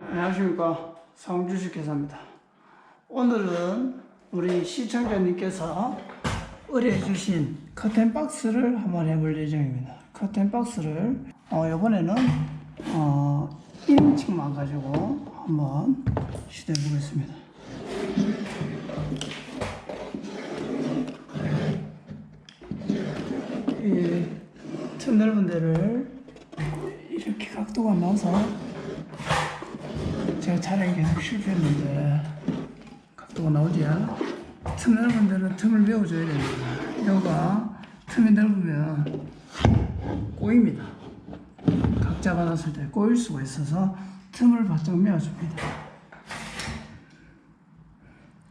안녕하십니까. 상주식회사입니다. 오늘은 우리 시청자님께서 의뢰해 주신 커튼 박스를 한번 해볼 예정입니다. 커튼 박스를 어, 이번에는 어, 1인칭만 가지고 한번 시도해 보겠습니다. 이 틈 넓은 데를 이렇게 각도가 나서 제가 촬영이 계속 실패했는데 각도가 나오지야 틈 넓은 데는 틈을 메워줘야 됩니다. 여가 틈이 넓으면 꼬입니다. 각 잡아놨을 때 꼬일 수가 있어서 틈을 바짝 메워줍니다.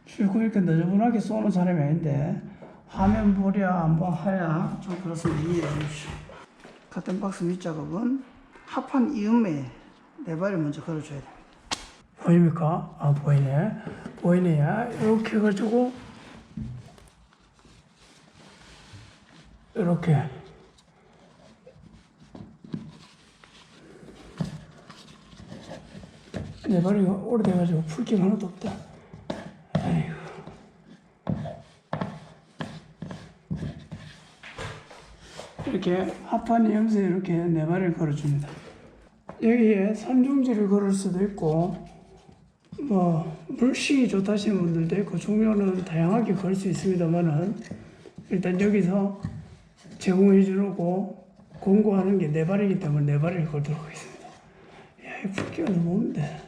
실고 이렇게 너저분하게 쏘는 사람이 아닌데 화면 보랴 한번 하야 좀 그렇습니다. 이해해 주십시오. 같은 박스 밑작업은 합판 이음에 네 발을 먼저 걸어줘야 됩니다 보입니까? 아 보이네. 보이네야 이렇게 해가지고 이렇게. 내 발이 오래돼가지고 풀기가 하나도 없다. 아이고. 이렇게 합판 이음새 이렇게 네 발을 걸어줍니다. 여기에 삼중지를 걸을 수도 있고 뭐 물식이 좋다시는 분들도 있고 종류는 다양하게 걸 수 있습니다만은 일단 여기서 제공해 주고 공고하는 게 네 발이기 때문에 네 발을 걸도록 하겠습니다. 야, 이 붓기가 너무 없는데.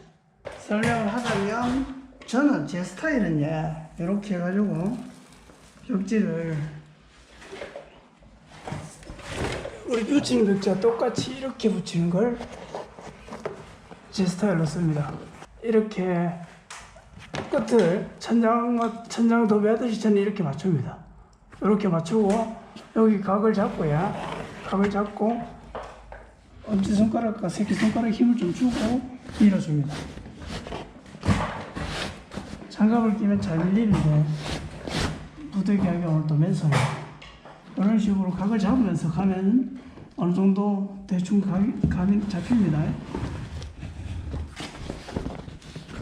설명을 하자면 저는 제 스타일은 예, 이렇게 해가지고 벽지를 우리 붙이는 벽지와 똑같이 이렇게 붙이는 걸 제 스타일로 씁니다. 이렇게 끝을 천장 천장 도배하듯이 저는 이렇게 맞춥니다. 이렇게 맞추고 여기 각을 잡고야 각을 잡고 엄지 손가락과 새끼 손가락 힘을 좀 주고 밀어줍니다. 장갑을 끼면 잘 밀리는데 부득이하게 오늘 또 맨손으로 이런 식으로 각을 잡으면서 가면 어느 정도 대충 감이, 감이 잡힙니다.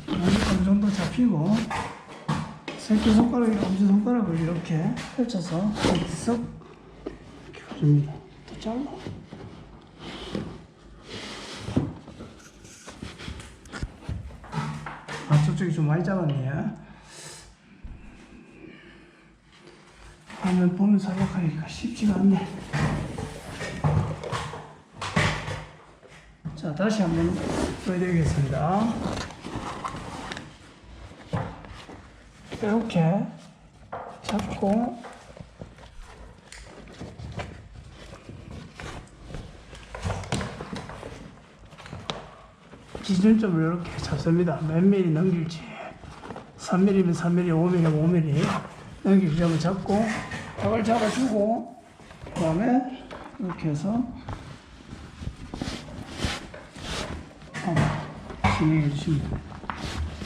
어느 정도 잡히고 새끼손가락이랑 엄지손가락을 이렇게 펼쳐서 쓱 이렇게 가줍니다. 또 잘라. 아 저쪽이 좀 많이 잡았네. 화면 보면 살락하니까 쉽지가 않네. 자 다시 한번 보여드리겠습니다. 이렇게 잡고 기준점을 이렇게 잡습니다. 몇 미리 넘길지 3mm면 3mm, 5mm면 5mm 넘길 지점을 잡고 벽을 잡아주고 그 다음에 이렇게 해서 한번 진행해 주시면 됩니다.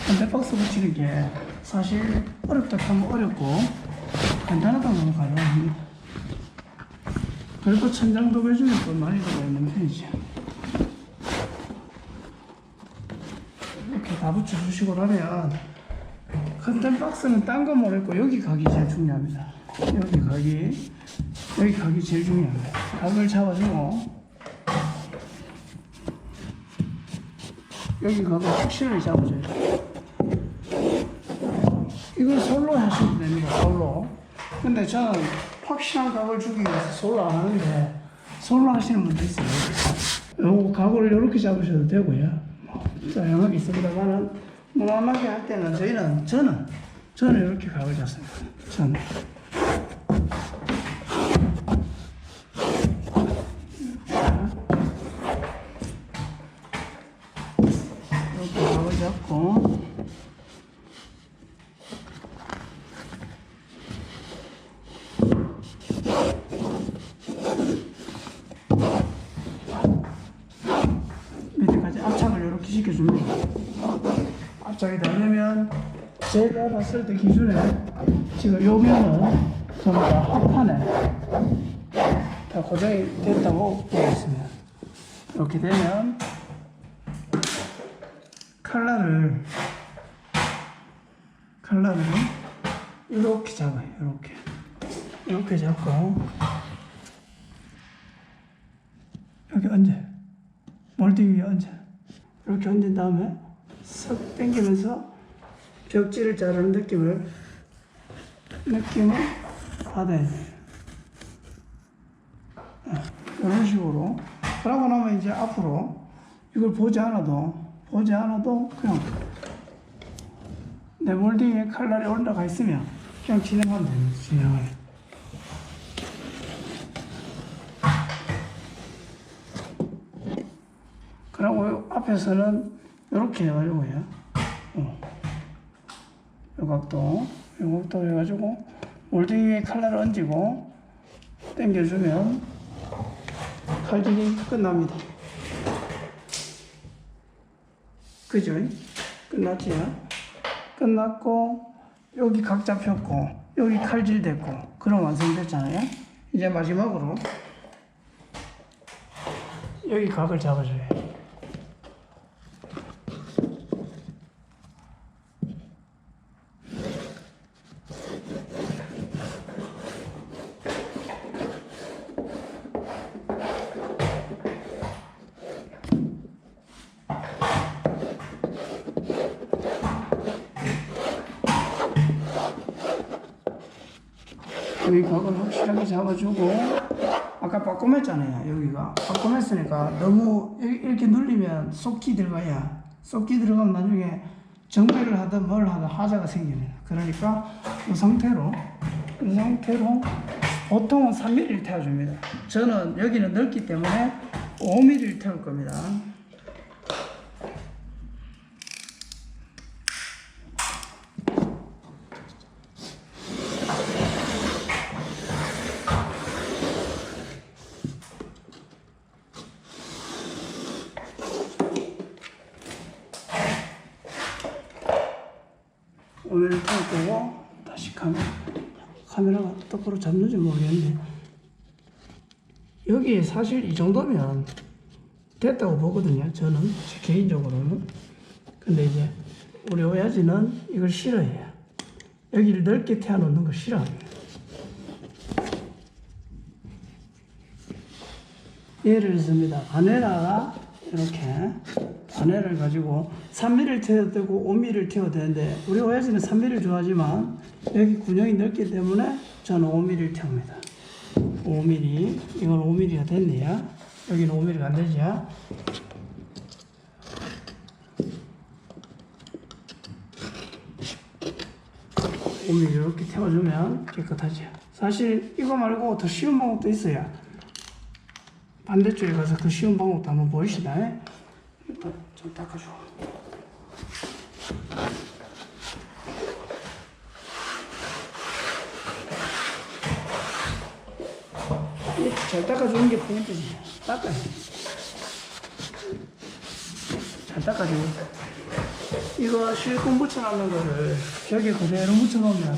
현대박스 붙이는 게 사실 어렵다 하면 어렵고 간단하다 하면 가능합니다. 그래도 천장도 배주면 또 들어가 있는 편이죠. 이렇게 다 붙여주시고 나면 컨텐 박스는 딴 거 모르겠고 여기 각이 제일 중요합니다. 여기 각이 여기 각이 제일 중요합니다. 각을 잡아주고 여기 각을 확실하게 잡아줘야 돼요. 이걸 솔로 하셔도 됩니다. 솔로. 근데 저는 확실한 각을 주기 위해서 솔로 안 하는데 솔로 하시는 분도 있어요. 요거 각을 이렇게 잡으셔도 되고요. 뭐 다양하게 있습니다만은 무난하게 할 때는 저희는 저는 저는 이렇게 각을 잡습니다. 저는. 시켜줍니다. 압착이 되려면 제가 봤을 때 기준에 지금 요 면은 전부 다 합판에 다 고정이 됐다고 보고 있습니다. 이렇게 되면 칼날을 칼날을 이렇게 잡아요. 이렇게 이렇게 잡고 여기 얹어 몰딩 위에 얹어 이렇게 얹은 다음에 쓱 당기면서 벽지를 자르는 느낌을 느낌을 받아야 돼요. 이런 식으로 그러고 나면 이제 앞으로 이걸 보지 않아도 보지 않아도 그냥 내 몰딩에 칼날이 올라가 있으면 그냥 진행하면 됩니다. 진행을. 그리고 앞에서는 이렇게 해가지고요. 어. 요 각도, 요 각도 해가지고 몰딩 위에 칼날을 얹고 당겨주면 칼질이 끝납니다. 그죠? 끝났지요? 끝났고 여기 각 잡혔고 여기 칼질 됐고 그럼 완성됐잖아요. 이제 마지막으로 여기 각을 잡아줘요. 여기 각을 확실하게 잡아주고 아까 바꿈했잖아요 여기가. 바꿈했으니까 너무 이- 이렇게 눌리면 쏙기 들어가야 쏙기 들어가면 나중에 정배를 하든 뭘 하든 하자가 생깁니다. 그러니까 이 상태로 이 상태로 보통은 3mm를 태워줍니다. 저는 여기는 넓기 때문에 5mm를 태울 겁니다 오늘 거고 다시 카메라 카메라가 똑바로 잡는지 모르겠는데 여기 사실 이 정도면 됐다고 보거든요 저는. 제 개인적으로는. 근데 이제 우리 오야지는 이걸 싫어해요. 여기를 넓게 태워놓는 걸 싫어합니다. 예를 듭니다. 바네라가 이렇게 바네를 가지고 3mm를 태워도 되고 5mm를 태워도 되는데 우리 오야지는 3mm를 좋아하지만 여기 군형이 넓기 때문에 저는 5mm를 태웁니다. 5mm 이건 5mm가 됐네요. 여기는 5mm가 안 되죠? 오밀 이렇게 태워주면 깨끗하죠. 사실 이거 말고 더 쉬운 방법도 있어요 반대쪽에 가서 그 쉬운 방법도 한번 보이시다 일단 좀 닦아줘 이잘 닦아주는 게 포인트지. 닦아야 잘 닦아주고. 이거 실리콘 붙여놓는 거를 벽에 그대로 묻혀놓으면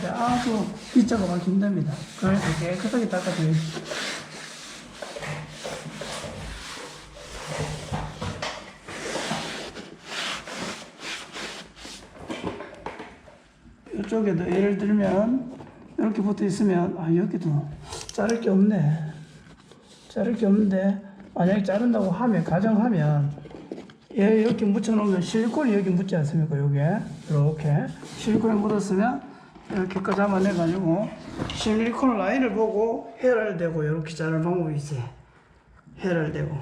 때 아주 빗자가 힘듭니다. 그래서 깨끗하게 닦아줘요. 이쪽에도 예를 들면 이렇게 붙어 있으면 아 여기도 자를 게 없네. 자를 게 없는데 만약에 자른다고 하면 가정하면 얘 이렇게 묻혀놓으면 실리콘이 여기 묻지 않습니까? 요게 이렇게 실리콘에 묻었으면 이렇게 꺼잡아내 가지고 실리콘 라인을 보고 해랄되고 이렇게 자를 방법이 있어요. 해랄되고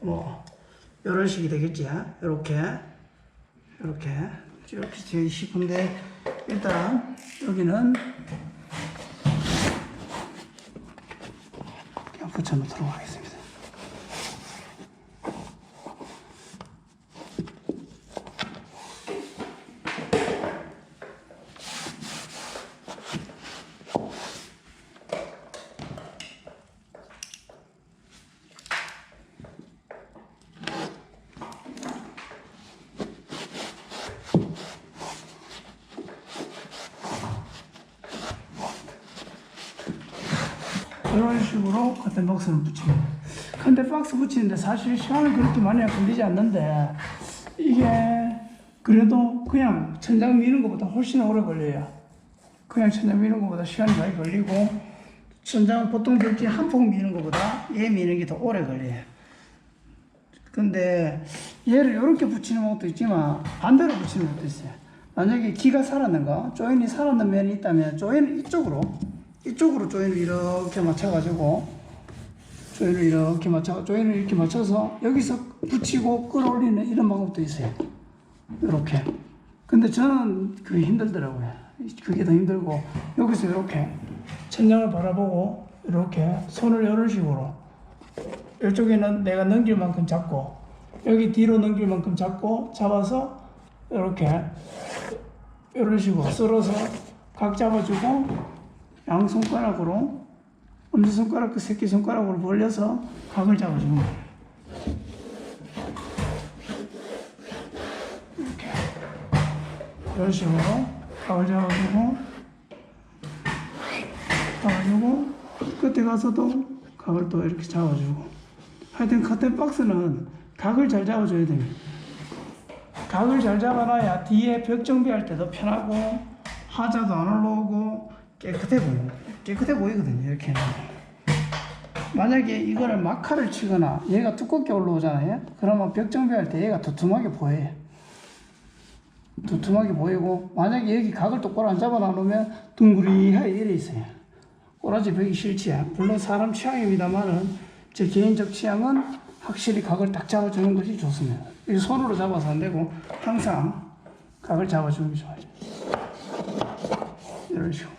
뭐 이런 식이 되겠지? 이렇게 이렇게 이렇게 싶은데 일단 여기는 붙여놓도록 하겠습니다. 이런 식으로 컨텐 박스를 붙입니다. 컨텐 박스 붙이는데 사실 시간은 그렇게 많이 걸리지 않는데 이게 그래도 그냥 천장 미는 것보다 훨씬 오래 걸려요. 그냥 천장 미는 것보다 시간이 많이 걸리고 천장 보통 벽지 한 폭 미는 것보다 얘 미는 게 더 오래 걸려요. 근데 얘를 이렇게 붙이는 것도 있지만 반대로 붙이는 것도 있어요. 만약에 기가 살았는 거, 조인이 살았는 면이 있다면 조인을 이쪽으로 이쪽으로 조인을 이렇게 맞춰가지고 조인을 이렇게 맞춰 조인을 이렇게 맞춰서 여기서 붙이고 끌어올리는 이런 방법도 있어요. 이렇게. 근데 저는 그게 힘들더라고요. 그게 더 힘들고 여기서 이렇게 천장을 바라보고 이렇게 손을 이런 식으로 이쪽에는 내가 넘길 만큼 잡고 여기 뒤로 넘길 만큼 잡고 잡아서 이렇게 이런 식으로 쓸어서 각 잡아주고 양 손가락으로 엄지 손가락 그 새끼 손가락으로 벌려서 각을 잡아주는 거예요. 이렇게 이런 식으로 각을 잡아주고 잡아주고 끝에 가서도 각을 또 이렇게 잡아주고 하여튼 커튼 박스는 각을 잘 잡아줘야 됩니다. 각을 잘 잡아놔야 뒤에 벽 정비할 때도 편하고 하자도 안 올라오고 깨끗해 보여요. 깨끗해 보이거든요. 이렇게 만약에 이거를 마카를 치거나 얘가 두껍게 올라오잖아요. 그러면 벽 정비할 때 얘가 두툼하게 보여요. 두툼하게 보이고 만약에 여기 각을 똑바로 안 잡아 놓으면 둥그리하게 이래 있어요. 꼬라지 벽이 싫지요. 물론 사람 취향입니다만은 제 개인적 취향은 확실히 각을 딱 잡아주는 것이 좋습니다. 이 손으로 잡아서 안 되고 항상 각을 잡아주는 게 좋아요. 이런 식으로.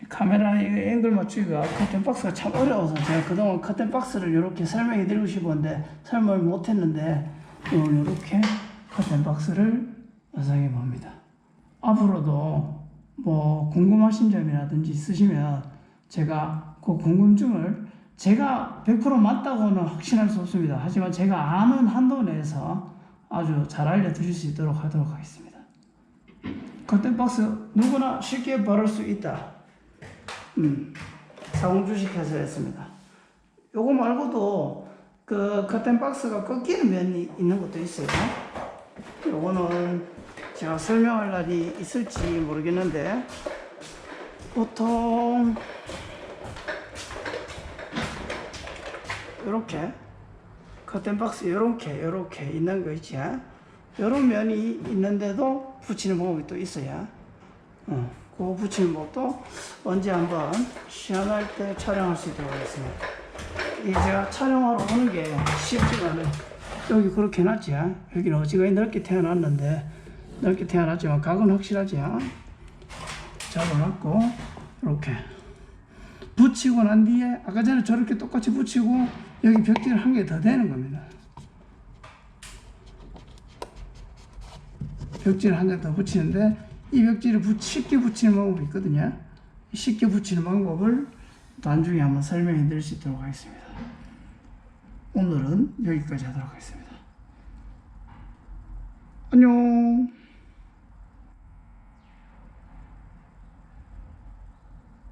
이 카메라 이 앵글 맞추기가 커튼 박스가 참 어려워서 제가 그동안 커튼 박스를 이렇게 설명해 드리고 싶었는데 설명을 못 했는데 이렇게 커튼 박스를 완성해 봅니다. 앞으로도 뭐 궁금하신 점이라든지 있으시면 제가 그 궁금증을 제가 100% 맞다고는 확신할 수 없습니다. 하지만 제가 아는 한도 내에서 아주 잘 알려드릴 수 있도록 하도록 하겠습니다. 커튼 박스 누구나 쉽게 바를 수 있다. 음, 사공주식해서 했습니다. 요거 말고도 그 커튼 박스가 꺾이는 면이 있는 것도 있어요. 요거는 제가 설명할 날이 있을지 모르겠는데 보통 이렇게 커튼 박스 이렇게 이렇게 있는 거 있지 이런 면이 있는데도 붙이는 방법이 또 있어요 어, 그거 붙이는 법도 언제 한번 시연할 때 촬영할 수 있도록 하겠습니다. 이 제가 촬영하러 오는 게 쉽지만은 여기 그렇게 해놨지 여기는 어지간히 넓게 태어났는데 넓게 태어났지만 각은 확실하지 잡아놨고 이렇게 붙이고 난 뒤에 아까 전에 저렇게 똑같이 붙이고 여기 벽지를 한 개더 대는 겁니다. 벽지를 한 개 더 붙이는데 이 벽지를 쉽게 붙이는 방법이 있거든요. 쉽게 붙이는 방법을 나중에 한번 설명해 드릴 수 있도록 하겠습니다. 오늘은 여기까지 하도록 하겠습니다. 안녕